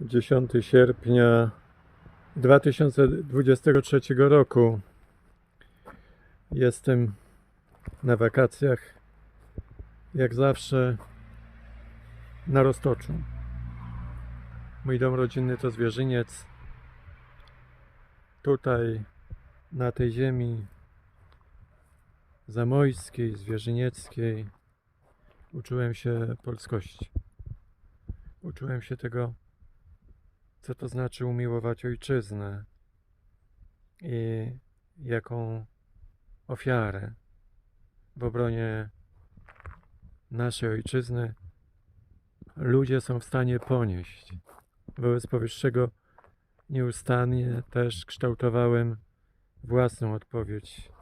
10 sierpnia 2023 roku. Jestem na wakacjach, jak zawsze, na Roztoczu. Mój dom rodzinny to Zwierzyniec. Tutaj, na tej ziemi zamojskiej, zwierzynieckiej, uczyłem się polskości. Uczyłem się tego, co to znaczy umiłować ojczyznę i jaką ofiarę w obronie naszej ojczyzny ludzie są w stanie ponieść. Wobec powyższego nieustannie też kształtowałem własną odpowiedź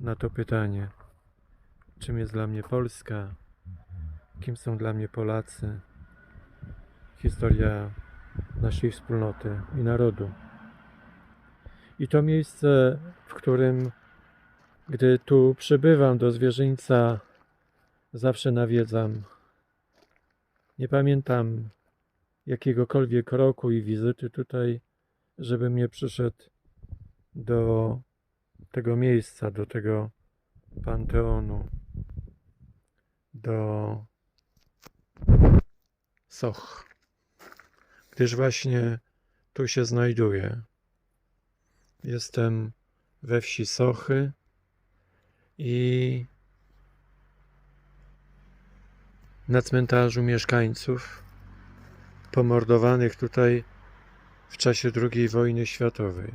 na to pytanie: czym jest dla mnie Polska, kim są dla mnie Polacy, historia naszej wspólnoty i narodu. I to miejsce, w którym, gdy tu przybywam do zwierzyńca, zawsze nawiedzam. Nie pamiętam jakiegokolwiek roku i wizyty tutaj, żebym nie przyszedł do tego miejsca, do tego panteonu, do Soch, gdyż właśnie tu się znajduję. Jestem we wsi Sochy i na cmentarzu mieszkańców pomordowanych tutaj w czasie II wojny światowej.